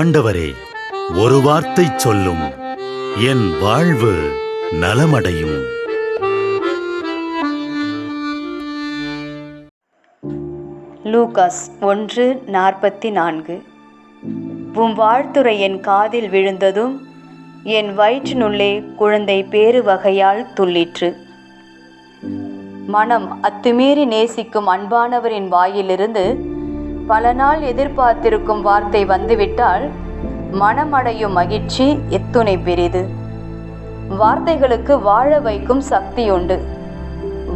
ஆண்டவரே ஒரு வார்த்தை சொல்லும். என் வாழ்வு நலமடையும். லூகாஸ் ஒன்று நாற்பத்தி நான்கு உம் வாழ்த்துரை என் காதில் விழுந்ததும் என் வயிற்றினுள்ளே குழந்தை பேறு வகையால் துள்ளிற்று. மனம் அத்துமீறி நேசிக்கும் அன்பானவரின் வாயிலிருந்து பல நாள் எதிர்பார்த்திருக்கும் வார்த்தை வந்துவிட்டால் மனமடையும் மகிழ்ச்சி எத்துணை பெரிது. வார்த்தைகளுக்கு வாழ வைக்கும் சக்தி உண்டு.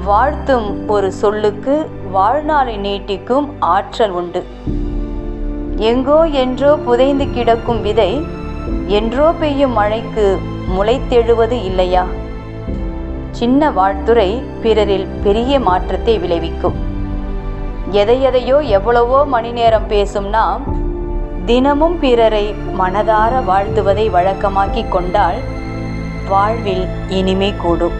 வாழ்த்தும் ஒரு சொல்லுக்கு வாழ்நாளை நீட்டிக்கும் ஆற்றல் உண்டு. எங்கோ என்றோ புதைந்து கிடக்கும் விதை என்றோ பெய்யும் மழைக்கு முளைத்தெழுவது இல்லையா? சின்ன வாழ்த்துரை பிறரில் பெரிய மாற்றத்தை விளைவிக்கும். எதை எதையோ எவ்வளவோ மணி நேரம் பேசும் நாம் தினமும் பிறரை மனதார வாழ்த்துவதை வழக்கமாக்கி கொண்டால் வாழ்வில் இனிமை கூடும்.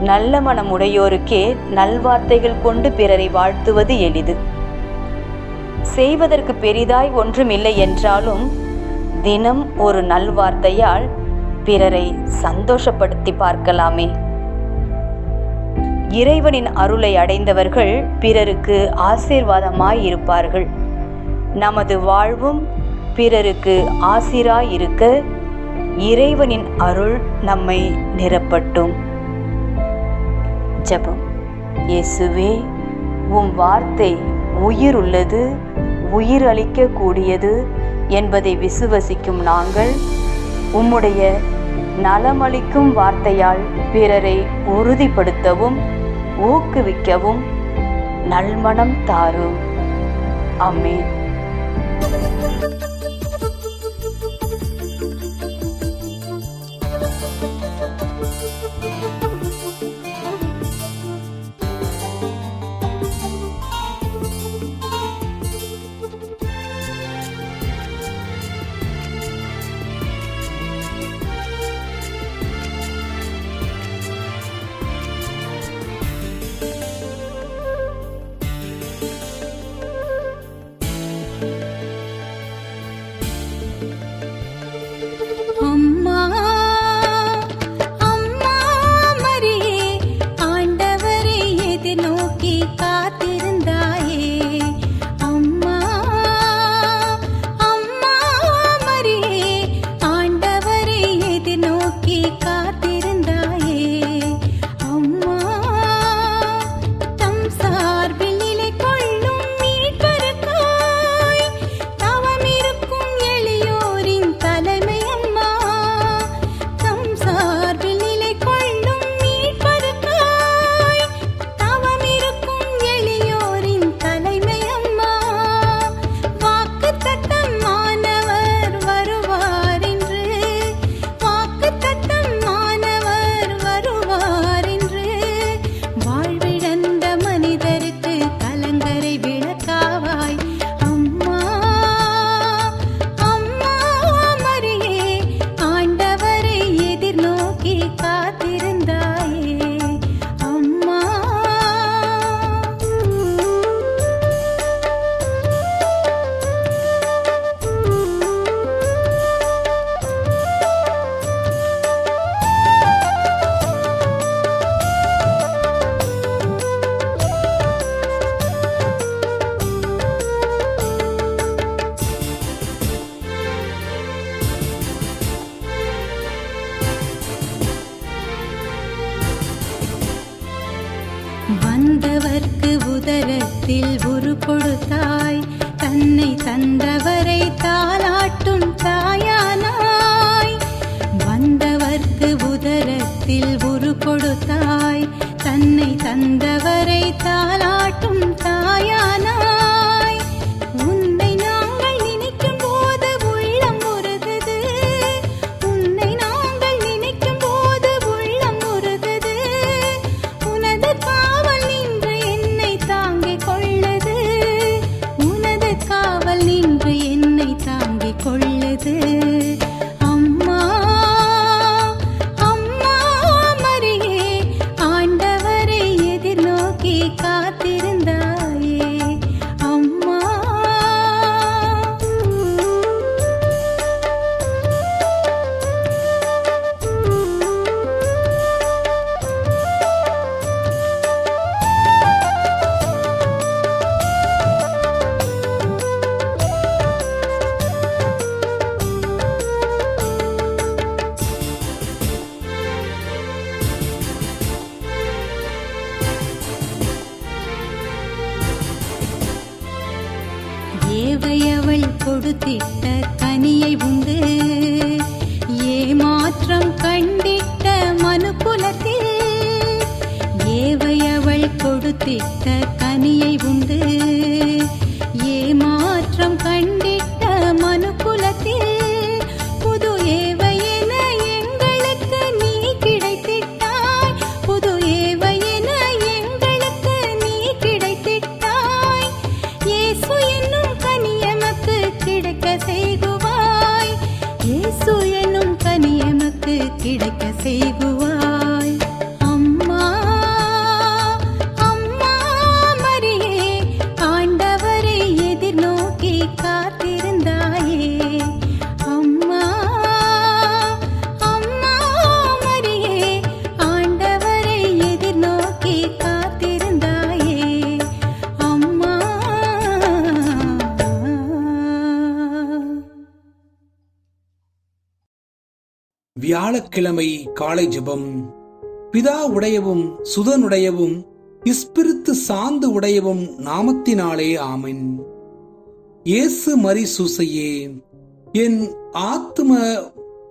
நல்ல மனம் உடையோருக்கே நல்வார்த்தைகள் கொண்டு பிறரை வாழ்த்துவது எளிது. செய்வதற்கு பெரிதாய் ஒன்றும் இல்லை என்றாலும் தினம் ஒரு நல்வார்த்தையால் பிறரை சந்தோஷப்படுத்தி பார்க்கலாமே. இறைவனின் அருளை அடைந்தவர்கள் பிறருக்கு ஆசீர்வாதமாய் இருப்பார்கள் நமது வாழ்வும் பிறருக்கு ஆசிராயிருக்க இறைவனின் அருள் நம்மை நிரப்பட்டும். ஜெபம். இயேசுவே உம் வார்த்தை உயிர் உள்ளது உயிர் அளிக்கக்கூடியது என்பதை விசுவசிக்கும் நாங்கள். உம்முடைய நலமளிக்கும் வார்த்தையால் பிறரை உறுதிப்படுத்தவும் ஊக்குவிக்கவும் நல்மனம் தாரும். அம்மேன் you வந்தவர்க்கு உதரத்தில் உரு கொடுத்தாய் தன்னை தந்தவரை தாளாட்டும் தாயானாய். வந்தவர்க்கு உதரத்தில் உரு கொடுத்தாய் தன்னை தந்தவரை தாளாட்டும் தாயானாய். வியாழக்கிழமை காலை ஜெபம். பிதா உடையவும் சுதனுடையவும் இஸ்பிரித்து சாந்து உடையவும் நாமத்தினாலே ஆமின். இயேசு மரி சூசையே என் ஆத்ம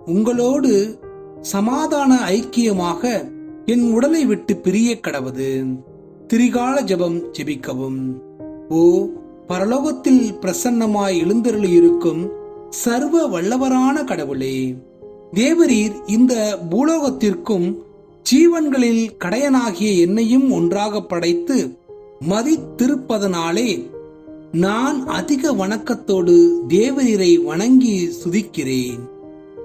உங்களோடு சமாதான ஐக்கியமாக என் உடலை விட்டு பிரிய கடவது. திரிகால ஜெபம் ஜெபிக்கவும். ஓ பரலோகத்தில் பிரசன்னமாய் எழுந்தருளியிருக்கும் சர்வ வல்லவரான கடவுளே தேவரீர் இந்த பூலோகத்திற்கும் ஜீவன்களில் கடையனாகிய என்னையும் ஒன்றாக படைத்து மதித்திருப்பதனாலே நான் அதிக வணக்கத்தோடு தேவரீரை வணங்கி சுதிக்கிறேன்.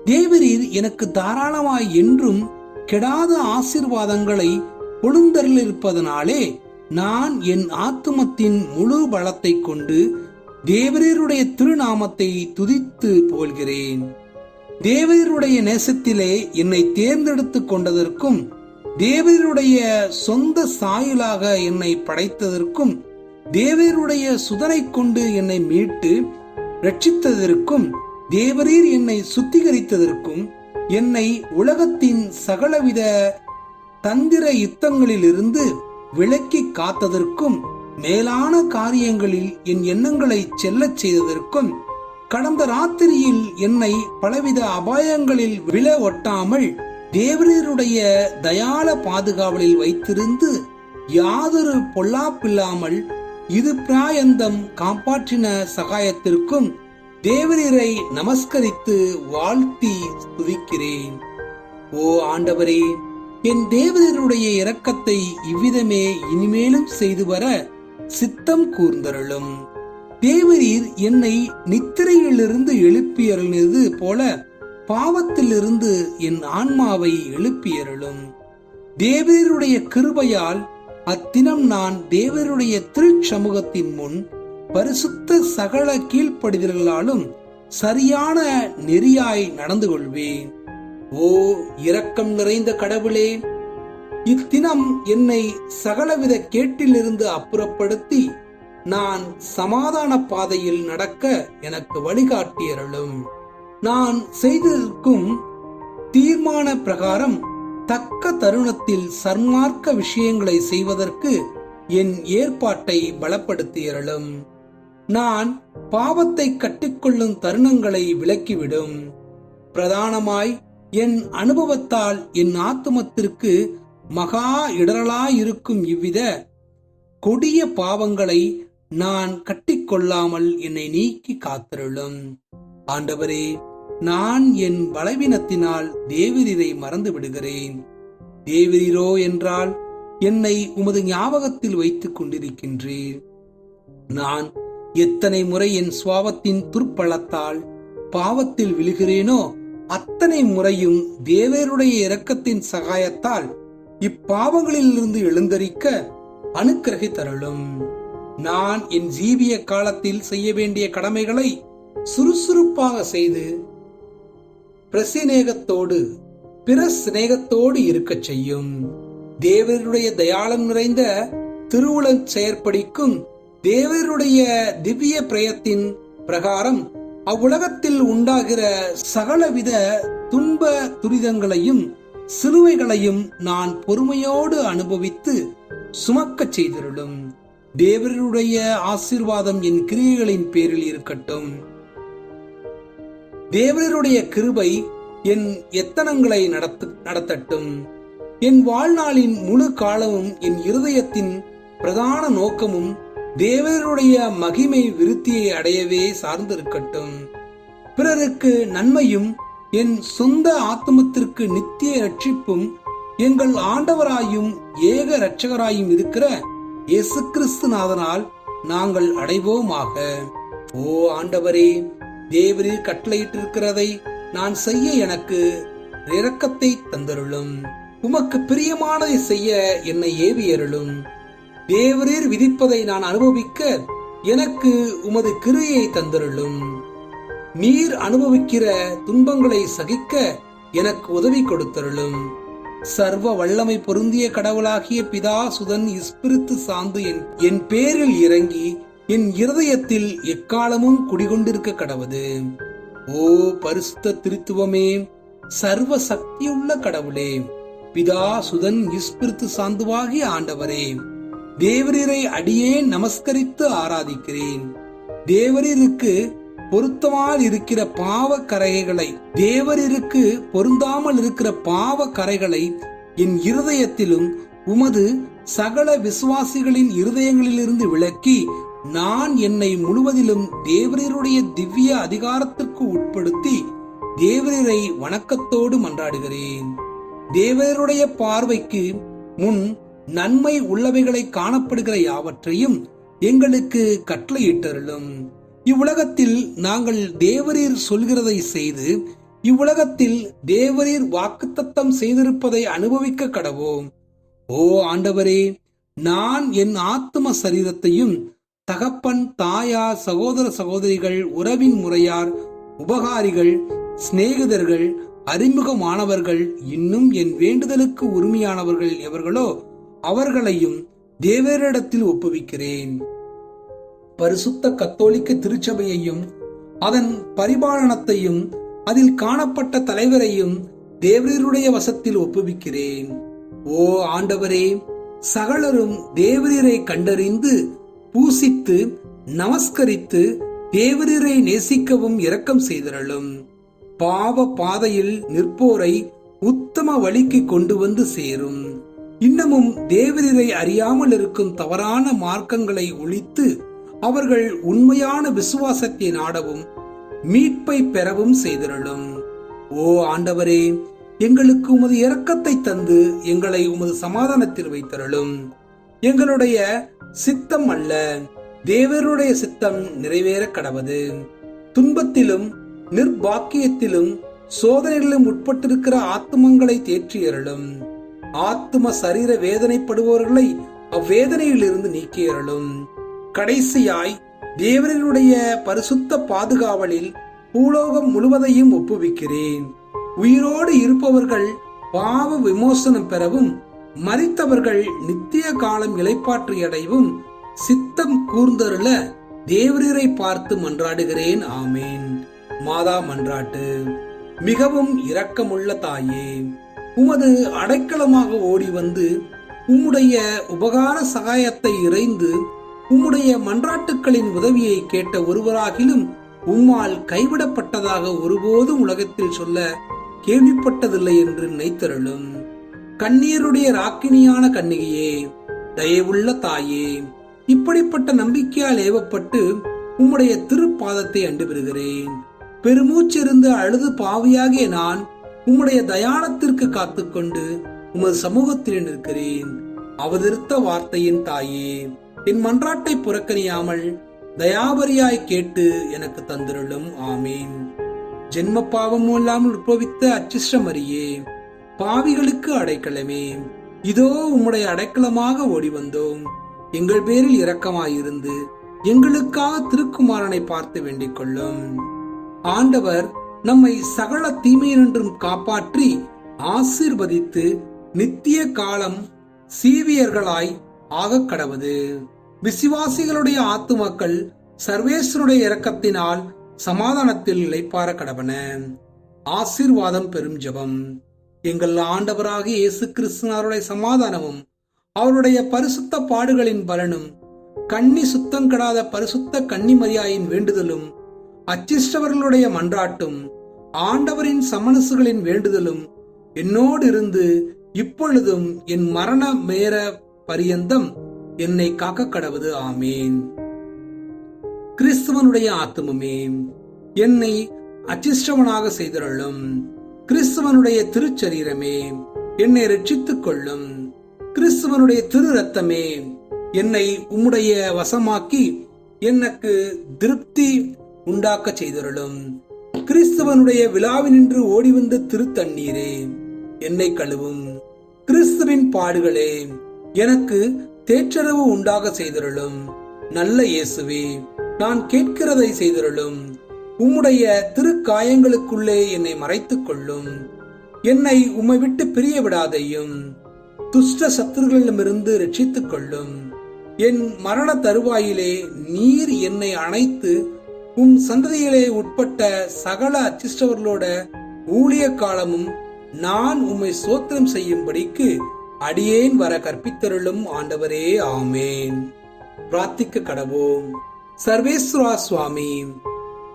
தேவரீர் எனக்கு தாராளமாய் என்றும் கெடாத ஆசீர்வாதங்களை பொழுந்தருளிருப்பதனாலே நான் என் ஆத்துமத்தின் முழு பலத்தை கொண்டு தேவரீருடைய திருநாமத்தை துதித்து போல்கிறேன் தேவருடைய நேசத்திலே என்னை தேர்ந்தெடுத்து கொண்டதற்கும் தேவருடைய சொந்த சாயலாக என்னை படைத்ததற்கும் தேவருடைய சுதனை கொண்டு என்னை மீட்டு ரட்சித்ததற்கும் தேவரீர் என்னை சுத்திகரித்ததற்கும் என்னை உலகத்தின் சகலவித தந்திர யுத்தங்களிலிருந்து விலக்கி காத்ததற்கும் மேலான காரியங்களில் என் எண்ணங்களை செல்லச் செய்ததற்கும் கடந்த ராத்திரியில் என்னை பலவித அபாயங்களில் விழ ஒட்டாமல் தேவரீருடைய தயால பாதுகாவலில் வைத்திருந்து யாதொரு பொல்லாப்பில்லாமல் இது பிராயந்தம் காப்பாற்றின சகாயத்திற்கும் தேவரீரை நமஸ்கரித்து வாழ்த்தி துதிக்கிறேன் ஓ ஆண்டவரே என் தேவரீருடைய இரக்கத்தை இவ்விதமே இனிமேலும் செய்து வர சித்தம் கூர்ந்தருளும். தேவரீர் என்னை நித்திரையிலிருந்து எழுப்பியருளினது போல பாவத்திலிருந்து என் ஆன்மாவை எழுப்பியருளும். தேவருடைய கிருபையால் அத்தினம் நான் தேவருடைய திருச்சமூகத்தின் முன் பரிசுத்த சகல கீழ்ப்படிதல்களாலும் சரியான நெறியாய் நடந்து கொள்வேன் ஓ இரக்கம் நிறைந்த கடவுளே இத்தினம் என்னை சகலவித கேட்டிலிருந்து அப்புறப்படுத்தி நான் சமாதான பாதையில் நடக்க எனக்கு வழிகாட்டியருளும். நான் செய்திருக்கும் தீர்மான பிரகாரம் தக்க தருணத்தில் சன்மார்க்க விஷயங்களை செய்வதற்கு என் ஏற்பாட்டை பலப்படுத்தியருளும். நான் பாவத்தை கட்டிக்கொள்ளும் தருணங்களை விலக்கிவிடும். பிரதானமாய் என் அனுபவத்தால் என் ஆத்துமத்திற்கு மகா இடரலாயிருக்கும் இவ்வித கொடிய பாவங்களை நான் கட்டிக்கொள்ளாமல் என்னை நீக்கி காத்திருளும். ஆண்டவரே நான் என் பலவீனத்தினால் தேவிரீரை மறந்து விடுகிறேன். தேவிரீரோ என்றால் என்னை உமது ஞாபகத்தில் வைத்துக் கொண்டிருக்கின்றீர். நான் எத்தனை முறை என் சுவாபத்தின் துர்ப்பழத்தால் பாவத்தில் விழுகிறேனோ அத்தனை முறையும் தேவருடைய இரக்கத்தின் சகாயத்தால் இப்பாவங்களிலிருந்து எழுந்தரிக்க அனுக்கிரகி தருளும் நான் என் ஜீவிய காலத்தில் செய்ய வேண்டிய கடமைகளை சுறுசுறுப்பாக செய்து பிரசிநேகத்தோடு பிற சிநேகத்தோடு இருக்கச் செய்யும். தேவருடைய தயாளம் நிறைந்த திருவுளச் செயற்படிக்கும் தேவருடைய திவ்ய பிரயத்தின் பிரகாரம் அவ்வுலகத்தில் உண்டாகிற சகலவித துன்ப துரிதங்களையும் சிலுவைகளையும் நான் பொறுமையோடு அனுபவித்து சுமக்கச் செய்திருளும். தேவருடைய ஆசீர்வாதம் என் கிரியைகளின் பேரில் இருக்கட்டும். தேவருடைய கிருபை என் எத்தனங்களை நடத்து நடத்தட்டும். என் வாழ்நாளின் முழு காலமும் என் இருதயத்தின் பிரதான நோக்கமும் தேவருடைய மகிமை விருத்தியை அடையவே சார்ந்திருக்கட்டும். பிறருக்கு நன்மையும் என் சொந்த ஆத்மத்திற்கு நித்திய ரட்சிப்பும் எங்கள் ஆண்டவராயும் ஏக இரட்சகராயும் இருக்கிற இயேசு கிறிஸ்துநாதனால் நாங்கள் அடைவோமாக. ஓ ஆண்டவரே தேவரீர் கட்டளையிட்டிருக்கிறதை நான் செய்ய எனக்கு இரக்கத்தை தந்தருளும். உமக்கு பிரியமானதை செய்ய என்னை ஏவியருளும். தேவரீர் விதிப்பதை நான் அனுபவிக்க எனக்கு உமது கிருயை தந்தருளும். நீர் அனுபவிக்கிற துன்பங்களை சகிக்க எனக்கு உதவி கொடுத்தருளும். சர்வ வல்லமை பொருந்திய கடவுளாகிய பிதா சுதன் இஸ்பிரித்து சாந்து என் என் பேரில் இறங்கி என் இருதயத்தில் எக்காலமும் குடிகொண்டிருக்க கடவுது ஓ பரிசுத்த திருத்துவமே சர்வ சக்தியுள்ள கடவுளே பிதா சுதன் இஸ்பிரித்து சாந்துவாகிய ஆண்டவரே. தேவரீரை அடியேன் நமஸ்கரித்து ஆராதிக்கிறேன். தேவரீருக்கு பொருத்தமால் இருக்கிற பாவ கரைகளை தேவரிற்கு பொருந்தாமல் இருக்கிற பாவ கரைகளை என் இருதயத்திலும் உமது சகல விசுவாசிகளின் இருதயங்களிலிருந்து விலக்கி நான் என்னை முழுவதிலும் தேவரீருடைய திவ்ய அதிகாரத்திற்கு உட்படுத்தி தேவரீரை வணக்கத்தோடு மன்றாடுகிறேன். தேவரீருடைய பார்வைக்கு முன் நன்மை உள்ளவைகளை காணப்படுகிற யாவற்றையும் எங்களுக்கு கட்டளையிட்டருளும். இவ்வுலகத்தில் நாங்கள் தேவரீர் சொல்கிறதை செய்து இவ்வுலகத்தில் தேவரீர் வாக்குத்தத்தம் செய்திருப்பதை அனுபவிக்க கடவோம். ஓ ஆண்டவரே நான் என் ஆத்ம சரீரத்தையும் தகப்பன் தாயார் சகோதர சகோதரிகள் உறவின் முறையார் உபகாரிகள் சிநேகிதர்கள் அறிமுகமானவர்கள் இன்னும் என் வேண்டுதலுக்கு உரிமையானவர்கள் எவர்களோ அவர்களையும் தேவரிடத்தில் ஒப்புவிக்கிறேன். பரிசுத்த கத்தோலிக்க திருச்சபையையும் அதன் பரிபாலனத்தையும் அதில் காணப்பட்ட தலைவரையும் தேவரீருடைய வசத்தில் ஒப்புவிக்கிறேன். ஓ ஆண்டவரே சகலரும் தேவரீரை கண்டறிந்து பூசித்து நமஸ்கரித்து தேவரீரை நேசிக்கவும் இரக்கம் செய்திரளும். பாவ பாதையில் நிற்போரை உத்தம வழிக்கு கொண்டு வந்து சேரும். இன்னமும் தேவரீரை அறியாமல் இருக்கும் தவறான மார்க்கங்களை ஒழித்து அவர்கள் உண்மையான விசுவாசத்தை நாடவும் மீட்பை பெறவும் செய்திருளும். ஓ ஆண்டவரே எங்களுக்கு உமது இரக்கத்தை தந்து எங்களை உமது சமாதானத்தில் வைத்திருளும். எங்களுடைய சித்தம் அல்ல தேவருடைய சித்தம் நிறைவேற கடவது. துன்பத்திலும் நிர்பாக்கியத்திலும் சோதனைகளிலும் உட்பட்டிருக்கிற ஆத்மங்களை தேற்றியறலும் ஆத்ம சரீர வேதனைப்படுபவர்களை அவ்வேதனையிலிருந்து நீக்கியறலும் கடைசியாய் தேவரனுடைய பரிசுத்த பாதுகாவலில் பூலோகம் முழுவதையும் ஒப்புவிக்கிறேன். உயிரோடு இருப்பவர்கள் பாவ விமோசனம் பெறவும் மறித்தவர்கள் நித்திய காலம் இளைப்பாற்றி அடைவும் சித்தம் கூர்ந்தருள தேவரீரை பார்த்து மன்றாடுகிறேன். ஆமேன். மாதா மன்றாட்டு. மிகவும் இரக்கமுள்ள தாயே உமது அடைக்கலமாக ஓடி வந்து உம்முடைய உபகார சகாயத்தை இறைந்து உம்முடைய மன்றாட்டுக்களின் உதவியை கேட்ட ஒருவராகிலும் உம்மால் கைவிடப்பட்டதாக ஒருபோதும் உலகத்தில் சொல்ல கேள்விப்பட்டதில்லை என்று நினைத்தருளும். கண்ணீருடைய ராக்கினியான கன்னிகையே தயவுள்ள தாயே இப்படிப்பட்ட நம்பிக்கையால் ஏவப்பட்டு உம்முடைய திருப்பாதத்தை அண்டுபெறுகிறேன் பெருமூச்சிருந்து அழுது பாவியாகிய நான் உம்முடைய தயானத்திற்கு காத்துக்கொண்டு உமது சமூகத்தில் நிற்கிறேன். அவதிருத்த வார்த்தையின் தாயே என் மன்றாட்டை புறக்கணியாமல் தயாபரியாய் கேட்டு எனக்கு தந்திருளும். ஆமீன். ஜென்ம பாவமும் இல்லாமல் உற்பவித்த அச்சிஷ்டமரியே பாவிகளுக்கு அடைக்கலமே. இதோ உம்முடைய அடைக்கலமாக ஓடி வந்தோம் எங்கள் பேரில் இரக்கமாயிருந்து எங்களுக்காக திருக்குமாரனை பார்த்து வேண்டிக் கொள்ளும். ஆண்டவர் நம்மை சகல தீமையினின்றும் காப்பாற்றி ஆசீர்வதித்து நித்திய காலம் சீவியர்களாய் ஆகக் கடவது விசுவாசிகளுடைய ஆத்துமக்கள் சர்வேஸ்வருடைய இரக்கத்தினால் சமாதானத்தில் இழைப்பார கடவன. ஆசீர்வாதம் பெரும் ஜபம். எங்கள் ஆண்டவராக இயேசு கிறிஸ்துனாருடைய சமாதானமும் அவருடைய பரிசுத்த பாடுகளின் பலனும் கன்னி சுத்தங்கடாத பரிசுத்த கன்னிமரியாயின் வேண்டுதலும் அச்சிஷ்டவர்களுடைய மன்றாட்டும் ஆண்டவரின் சமனசுகளின் வேண்டுதலும் என்னோடு இருந்து இப்பொழுதும் என் மரண மேர பரியந்தம் என்னை காக்க கடவுது ஆமேன். கிறிஸ்துவனுடைய ஆத்துமமே என்னை அச்சிஷ்டவனாக செய்தருளும். கிறிஸ்துவனுடைய திருச்சரீரமே என்னை ரட்சித்துக் கொள்ளும். கிறிஸ்துவனுடைய திரு ரத்தமே என்னை உம்முடைய வசமாக்கி எனக்கு திருப்தி உண்டாக்க செய்தருளும். கிறிஸ்துவனுடைய விழாவினின்று ஓடி வந்த திருத்தண்ணீரே என்னை கழுவும். கிறிஸ்துவின் பாடுகளே எனக்கு தேற்றரவு உண்டாக செய்தருளும். நல்ல இயேசுவே நான் கேட்கிறதை செய்தருளும். உம்முடைய திருக்காயங்களுக்குள்ளே என்னை மறைத்துக் கொள்ளும். என்னை உம்மை விட்டு பிரிய விடாதையும் துஷ்ட சத்துருகளிடமிருந்து ரட்சித்துக் கொள்ளும். என் மரண தருவாயிலே நீர் என்னை அணைத்து உம் சந்ததியிலே உட்பட்ட சகல அச்சிஷ்டவர்களோட ஊழிய காலமும் நான் உம்மை சோத்திரம் செய்யும்படிக்கு அடியேன் வர கற்பித்தருளும் ஆண்டவரே ஆமேன். பிரார்த்திக்க கடவோம். சர்வேஸ்வரா சுவாமி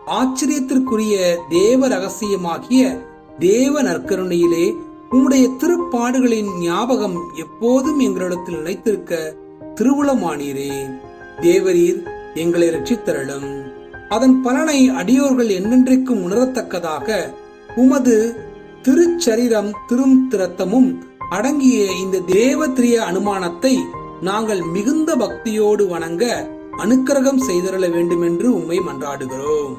ஆச்சரியத்திற்குரிய தேவ ரகசியமாகிய தேவ நற்கருணையிலே உம்முடைய திருப்பாடுகளின் ஞாபகம் எப்போதும் எங்களிடத்தில் நினைத்திருக்க திருவுளமானீரே. தேவரீர் எங்களை ரட்சித்தருளும் அதன் பலனை அடியோர்கள் என்னென்றைக்கும் உணரத்தக்கதாக உமது திருச்சரீரம் திரும் திரத்தமும் அடங்கிய இந்த தேவத்ரிய அனுமானத்தை நாங்கள் மிகுந்த பக்தியோடு வணங்க அனுக்கிரகம் செய்தருள வேண்டுமென்று உம்மை மன்றாடுகிறோம்.